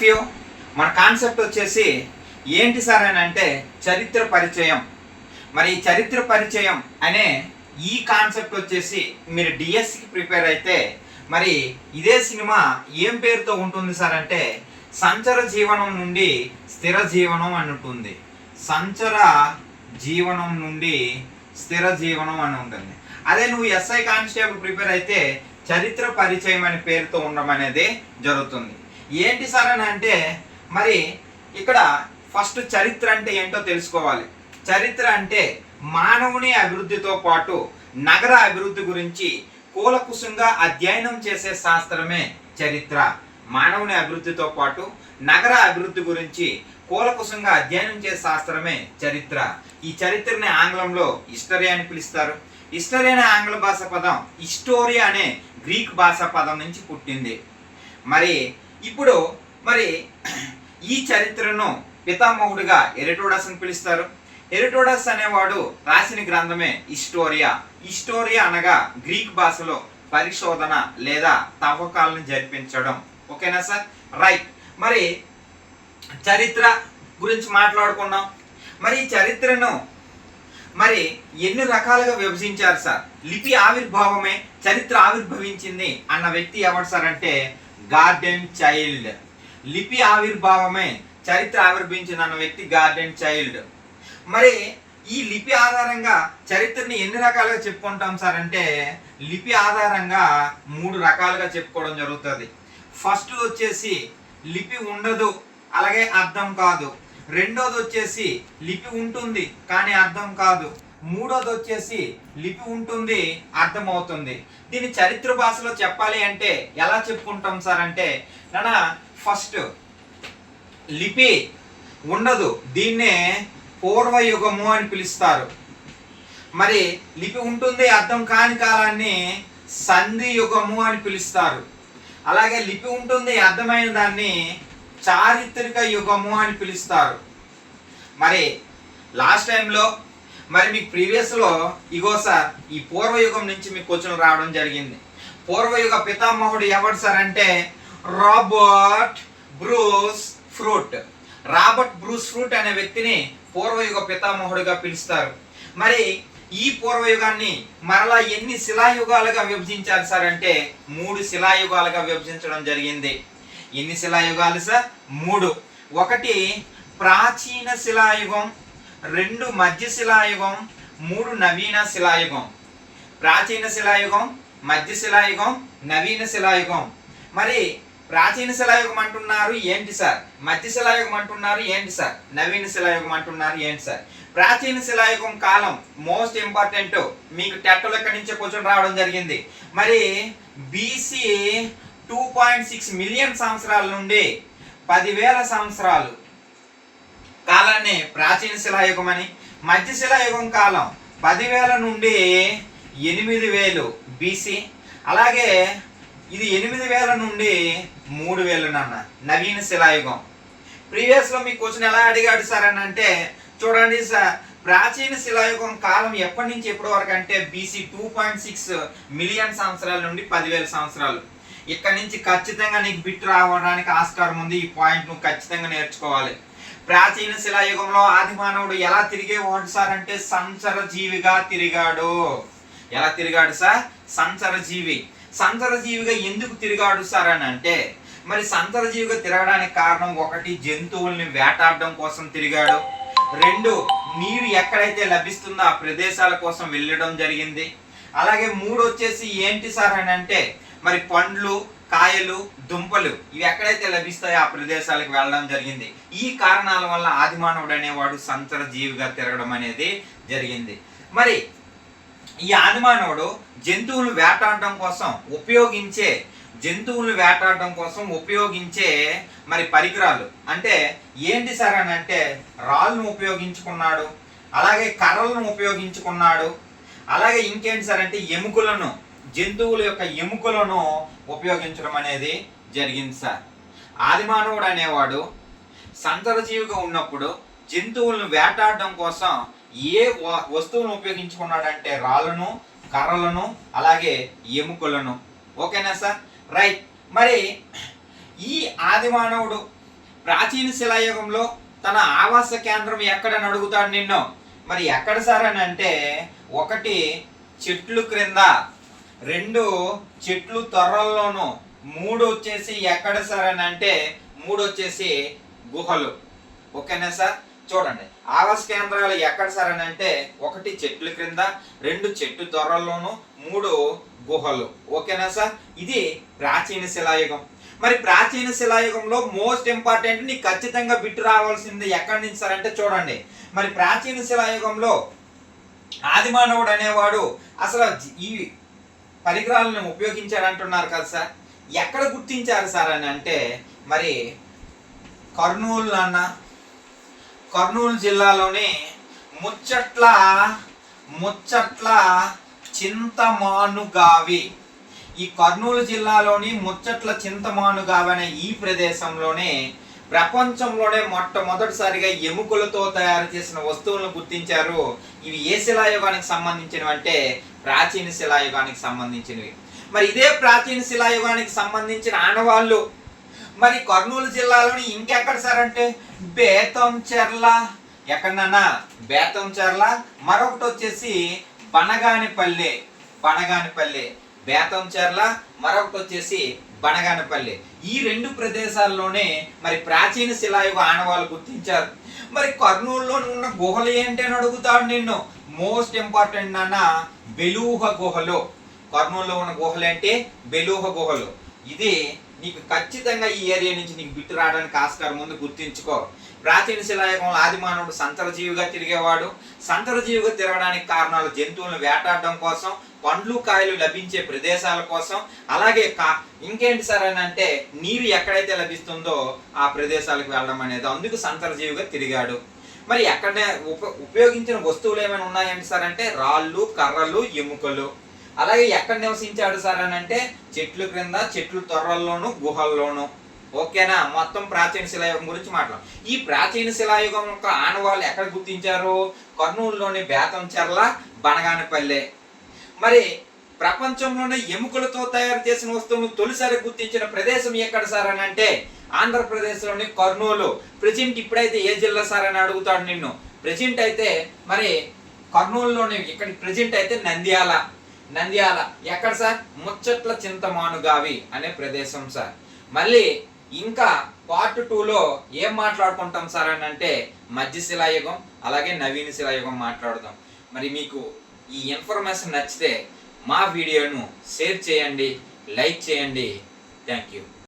Few మన concept వచ్చేసి ఏంటి సార్ అని అంటే చరిత్ర పరిచయం. మరి ఈ చరిత్ర పరిచయం అనే ఈ కాన్సెప్ట్ వచ్చేసి మీరు డిఎస్సికి ప్రిపేర్ అయితే మరి ఇదే సినిమా ఏం పేరుతో ఉంటుంది సార్ అంటే సంచర జీవనం నుండి స్థిర జీవనం అని ఉంటుంది. సంచర జీవనం నుండి స్థిర జీవనం అని ఉంటుంది. అదే నువ్వు ఎస్ఐ కానిస్టేబుల్ ప్రిపేర్ అయితే చరిత్ర పరిచయం అనే పేరుతో ఉండడం అనేది జరుగుతుంది. ఏంటి సార్ అని అంటే మరి ఇక్కడ ఫస్ట్ చరిత్ర అంటే ఏంటో తెలుసుకోవాలి. చరిత్ర అంటే మానవుని అభివృద్ధితో పాటు నగర అభివృద్ధి గురించి కూలకుశంగా అధ్యయనం చేసే శాస్త్రమే చరిత్ర. మానవుని అభివృద్ధితో పాటు నగర అభివృద్ధి గురించి కూలకుశంగా అధ్యయనం చేసే శాస్త్రమే చరిత్ర. ఈ చరిత్రని ఆంగ్లంలో హిస్టరీ అని పిలుస్తారు. హిస్టరీ అనే ఆంగ్ల భాష పదం హిస్టోరియా అనే గ్రీక్ భాషా పదం నుంచి పుట్టింది. మరి ఇప్పుడు మరి ఈ చరిత్రను పితామహుడిగా ఎరిటోడస్ అని పిలుస్తారు. ఎరిటోడస్ అనేవాడు రాసిన గ్రంథమే హిస్టోరియా హిస్టోరియా అనగా గ్రీక్ భాషలో పరిశోధన లేదా తవ్వకాలను జరిపించడం. ఓకేనా సార్? రైట్. మరి చరిత్ర గురించి మాట్లాడుకున్నాం మరి ఈ చరిత్రను మరి ఎన్ని రకాలుగా విభజించారు సార్? లిపి ఆవిర్భావమే చరిత్ర ఆవిర్భవించింది అన్న వ్యక్తి ఎవరు సార్ అంటే గార్డెన్ చైల్డ్ లిపి ఆవిర్భావమే చరిత్ర ఆవిర్భించిన వ్యక్తి గార్డెన్ చైల్డ్ మరి ఈ లిపి ఆధారంగా చరిత్రని ఎన్ని రకాలుగా చెప్పుకుంటాం సార్ అంటే లిపి ఆధారంగా మూడు రకాలుగా చెప్పుకోవడం జరుగుతుంది. ఫస్ట్ వచ్చేసి లిపి ఉండదు అలాగే అర్థం కాదు. రెండోది వచ్చేసి లిపి ఉంటుంది కానీ అర్థం కాదు. మూడోది వచ్చేసి లిపి ఉంటుంది అర్థమవుతుంది. దీని దీన్ని చరిత్ర భాషలో చెప్పాలి అంటే ఎలా చెప్పుకుంటాం సార్ అంటే నాన్న ఫస్ట్ లిపి ఉండదు దీన్నే పూర్వయుగము అని పిలుస్తారు. మరి లిపి ఉంటుంది అర్థం కాని కాలాన్ని సంధి యుగము అని పిలుస్తారు. అలాగే లిపి ఉంటుంది అర్థమైన దాన్ని చారిత్రక యుగము అని పిలుస్తారు. మరి లాస్ట్ టైంలో మరి మీకు ప్రీవియస్లో ఇగో సార్ ఈ పూర్వయుగం నుంచి మీకు క్వశ్చన్ రావడం జరిగింది. పూర్వయుగ పితామహుడు ఎవరు సార్ అంటే? Robert Bruce Foote. Robert Bruce Foote అనే వ్యక్తిని పూర్వయుగ పితామహుడుగా పిలుస్తారు. మరి ఈ పూర్వయుగాన్ని మరలా ఎన్ని శిలాయుగాలుగా విభజించారు సార్ అంటే? మూడు శిలాయుగాలుగా విభజించడం జరిగింది. ఎన్ని శిలాయుగాలు సార్? మూడు. ఒకటి ప్రాచీన శిలాయుగం రెండు మధ్య శిలాయుగం మూడు నవీన శిలాయుగం. ప్రాచీన శిలాయుగం మధ్య శిలాయుగం నవీన శిలాయుగం. మరి ప్రాచీన శిలాయుగం అంటున్నారు ఏంటి సార్? మధ్య శిలాయుగం అంటున్నారు ఏంటి సార్? నవీన శిలాయుగం అంటున్నారు ఏంటి సార్? ప్రాచీన శిలాయుగం కాలం మోస్ట్ ఇంపార్టెంట్. మీకు టెట్టలు ఎక్కడి నుంచే క్వశ్చన్ రావడం జరిగింది. మరి BC two point six million సంవత్సరాల నుండి పదివేల సంవత్సరాలు కాలాన్ని ప్రాచీన శిలాయుగం అని మధ్య శిలాయుగం కాలం పదివేల నుండి ఎనిమిది వేలు బీసీ అలాగే ఇది ఎనిమిది వేల నుండి మూడు వేలు నాన్న నవీన శిలాయుగం. ప్రీవియస్లో మీ క్వశ్చన్ ఎలా అడిగాడు సార్ అని అంటే చూడండి సార్ ప్రాచీన శిలాయుగం కాలం ఎప్పటి నుంచి ఎప్పటి వరకు అంటే BC two point six million సంవత్సరాల నుండి పదివేల సంవత్సరాలు. ఇక్కడ నుంచి ఖచ్చితంగా నీకు బిట్ రావడానికి ఆస్కారం ఉంది. ఈ పాయింట్ నువ్వు ఖచ్చితంగా నేర్చుకోవాలి. ప్రాచీన శిలాయుగంలో ఆది మానవుడు ఎలా తిరిగేవాడు సార్ అంటే సంచర జీవిగా తిరిగాడు. ఎలా తిరిగాడు సార్? సంచర జీవి సంచర జీవిగా ఎందుకు తిరిగాడు సార్ అని అంటే మరి సంచర జీవిగా తిరగడానికి కారణం ఒకటి జంతువుల్ని వేటాడడం కోసం తిరిగాడు. రెండు నీరు ఎక్కడైతే లభిస్తుందో ఆ ప్రదేశాల కోసం వెళ్ళడం జరిగింది. అలాగే మూడు వచ్చేసి ఏంటి సార్ అని అంటే మరి పండ్లు కాయలు దుంపలు ఇవి ఎక్కడైతే లభిస్తాయో ఆ ప్రదేశాలకు వెళ్ళడం జరిగింది. ఈ కారణాల వల్ల ఆదిమానవుడు అనేవాడు సంచర జీవిగా తిరగడం అనేది జరిగింది. మరి ఈ ఆదిమానవుడు జంతువులు వేటాడడం కోసం ఉపయోగించే జంతువులు వేటాడడం కోసం ఉపయోగించే మరి పరికరాలు. అంటే ఏంటి సార్ అని అంటే రాళ్ళను ఉపయోగించుకున్నాడు అలాగే కర్రలను ఉపయోగించుకున్నాడు అలాగే ఇంకేంటి సార్ అంటే ఎముకలను జంతువుల యొక్క ఎముకలను ఉపయోగించడం అనేది జరిగింది సార్. ఆదిమానవుడు అనేవాడు సంతరజీవిగా ఉన్నప్పుడు జంతువులను వేటాడడం కోసం ఏ వస్తువును ఉపయోగించుకున్నాడంటే రాళ్ళను కర్రలను అలాగే ఎముకలను. ఓకేనా సార్? రైట్. మరి ఈ ఆదిమానవుడు ప్రాచీన శిలాయుగంలో తన ఆవాస కేంద్రం ఎక్కడని అడుగుతాడు నిన్ను. మరి ఎక్కడ సార్ అని అంటే ఒకటి చెట్లు క్రింద రెండు చెట్లు త్వరల్లోను మూడు వచ్చేసి ఎక్కడ సార్ అని అంటే మూడు వచ్చేసి గుహలు. ఓకేనా సార్? చూడండి. ఆవాస కేంద్రాలు ఎక్కడ సార్ అని అంటే ఒకటి చెట్ల క్రింద రెండు చెట్టు త్వరల్లోను మూడు గుహలు. ఓకేనా సార్? ఇది ప్రాచీన శిలాయుగం. మరి ప్రాచీన శిలాయుగంలో మోస్ట్ ఇంపార్టెంట్ నీకు ఖచ్చితంగా బిట్టు రావాల్సింది ఎక్కడి నుంచి సార్ అంటే చూడండి. మరి ప్రాచీన శిలాయుగంలో ఆదిమానవుడు అనేవాడు అసలు ఈ పరికరాలను ఉపయోగించారంటున్నారు కదా సార్. ఎక్కడ గుర్తించారు సార్ అని అంటే మరి కర్నూలు అన్న కర్నూలు జిల్లాలోని ముచ్చట్ల ముచ్చట్ల చింతమానుగావి. ఈ కర్నూలు జిల్లాలోని ముచ్చట్ల చింతమానుగావి అనే ఈ ప్రదేశంలోనే ప్రపంచంలోనే మొట్టమొదటిసారిగా ఎముకలతో తయారు చేసిన వస్తువులను గుర్తించారు. ఇవి ఏ శిలాయుగానికి సంబంధించినవి అంటే ప్రాచీన శిలాయుగానికి సంబంధించినవి. మరి ఇదే ప్రాచీన శిలాయుగానికి సంబంధించిన ఆనవాళ్ళు. మరి కర్నూలు జిల్లాలోని ఇంకెక్కడ సార్ అంటే బేతం చెర్ల. ఎక్కడన్నా బేతం చెర్ల మరొకటి వచ్చేసి బనగానిపల్లె బనగానిపల్లె బేతం చెర్ల మరొకటి వచ్చేసి బనగానపల్లి. ఈ రెండు ప్రదేశాల్లోనే మరి ప్రాచీన శిలాయుగ ఆనవాళ్ళు గుర్తించారు. మరి కర్నూలులో ఉన్న గుహలు ఏంటి అని అడుగుతాడు నిన్ను. మోస్ట్ ఇంపార్టెంట్ నాన్న బెలూహ గుహలు. కర్నూలులో ఉన్న గుహలు అంటే బెలూహ గుహలు. ఇది నీకు ఖచ్చితంగా ఈ ఏరియా నుంచి నీకు బిట్టు రావడానికి ఆస్కారం ముందు గుర్తించుకో. ప్రాచీన శిలాయుగంలో ఆదిమానవుడు సంతరజీవిగా తిరిగేవాడు. సంతరజీవిగా తిరగడానికి కారణాలు జంతువులను వేటాడడం కోసం పండ్లు కాయలు లభించే ప్రదేశాల కోసం. అలాగే కా ఇంకేంటి సార్ అని అంటే నీరు ఎక్కడైతే లభిస్తుందో ఆ ప్రదేశాలకు వెళ్ళడం అనేది. అందుకు సంతరజీవిగా తిరిగాడు. మరి ఎక్కడ ఉప ఉపయోగించిన వస్తువులు ఏమైనా ఉన్నాయండి సార్ అంటే రాళ్ళు కర్రలు ఎముకలు. అలాగే ఎక్కడ నివసించాడు సార్ అని అంటే చెట్లు క్రింద చెట్లు త్వరల్లోనూ గుహల్లోనూ. ఓకేనా? మొత్తం ప్రాచీన శిలాయుగం గురించి మాట్లాడు ఈ ప్రాచీన శిలాయుగం యొక్క ఆనవాళ్ళు ఎక్కడ గుర్తించారు? కర్నూలులోని బేతం చెర్ల బనగానపల్లె. మరి ప్రపంచంలోనే ఎముకలతో తయారు చేసిన వస్తువులను తొలిసారి గుర్తించిన ప్రదేశం ఎక్కడ సార్ అని అంటే ఆంధ్రప్రదేశ్లోని కర్నూలు. ప్రజెంట్ ఇప్పుడైతే ఏ జిల్లా సార్ అని అడుగుతాడు నిన్ను. ప్రజెంట్ అయితే మరి కర్నూలులోని ఇక్కడ ప్రజెంట్ అయితే నంద్యాల. నంద్యాల ఎక్కడ సార్? ముచ్చట్ల చింతమానుగావి అనే ప్రదేశం సార్. మళ్ళీ ఇంకా పార్ట్ టూలో ఏం మాట్లాడుకుంటాం సార్ అని అంటే మధ్య శిలాయుగం అలాగే నవీన శిలాయుగం మాట్లాడదాం. మరి మీకు ఈ ఇన్ఫర్మేషన్ నచ్చితే మా వీడియోను షేర్ చేయండి లైక్ చేయండి. Thank you